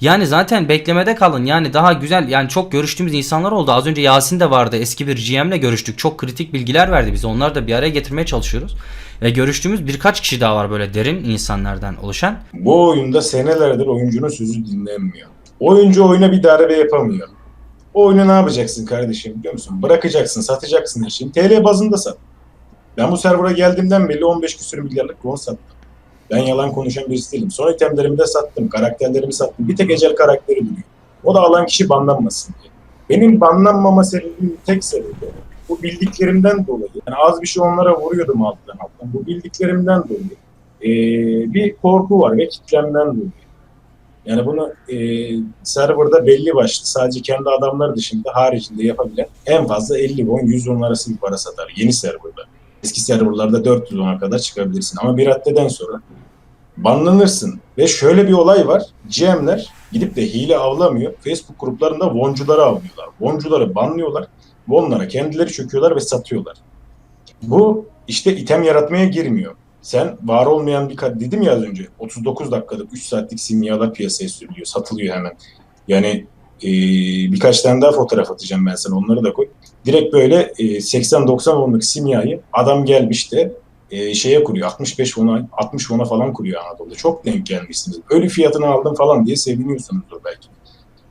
Yani zaten beklemede kalın. Yani daha güzel yani çok görüştüğümüz insanlar oldu. Az önce Yasin de vardı. Eski bir GM'le görüştük. Çok kritik bilgiler verdi bize. Onları da bir araya getirmeye çalışıyoruz. Ve görüştüğümüz birkaç kişi daha var böyle derin insanlardan oluşan. Bu oyunda senelerdir oyuncunun sözü dinlenmiyor. Oyuncu oyuna bir darbe yapamıyor. O oyunu ne yapacaksın kardeşim biliyor musun? Bırakacaksın, satacaksın her şeyi. TL bazında sat. Ben bu server'a geldiğimden beri 15 küsür milyarlık won sattım. Ben yalan konuşan birisi değilim. Son itemlerimi de sattım, karakterlerimi sattım. Bir tek ecel karakteri duruyor. O da alan kişi banlanmasın diye. Benim banlanmama sebebimin tek sebebi bu bildiklerimden dolayı. Yani az bir şey onlara vuruyordum alttan alttan. Bu bildiklerimden dolayı ee, bir korku var ve kitlemden dolayı. Yani bunu e, serverda belli başlı sadece kendi adamları dışında haricinde yapabilen en fazla 50 won 100 won arası bir para satar yeni serverda. Eski serverlarda 400 won'a kadar çıkabilirsin ama bir raddeden sonra banlanırsın. Ve şöyle bir olay var. GM'ler gidip de hile avlamıyor. Facebook gruplarında woncuları avlıyorlar. Woncuları banlıyorlar. Won'lara kendileri çöküyorlar ve satıyorlar. Bu işte item yaratmaya girmiyor. Sen var olmayan bir dedim ya az önce 39 dakikalık 3 saatlik simyalar piyasaya sürülüyor, satılıyor hemen. Yani e, birkaç tane daha fotoğraf atacağım ben sana onları da koy. Direkt böyle e, 80-90 onluk simyayı adam gelmiş de e, şeye kuruyor 65 ona 60 ona falan kuruyor Anadolu'da. Çok denk gelmişsiniz. Ölü fiyatını aldım falan diye seviniyorsunuzdur belki.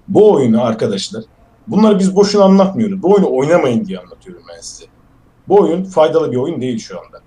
Bu oyunu arkadaşlar bunları biz boşuna anlatmıyoruz. Bu oyunu oynamayın diye anlatıyorum ben size. Bu oyun faydalı bir oyun değil şu anda.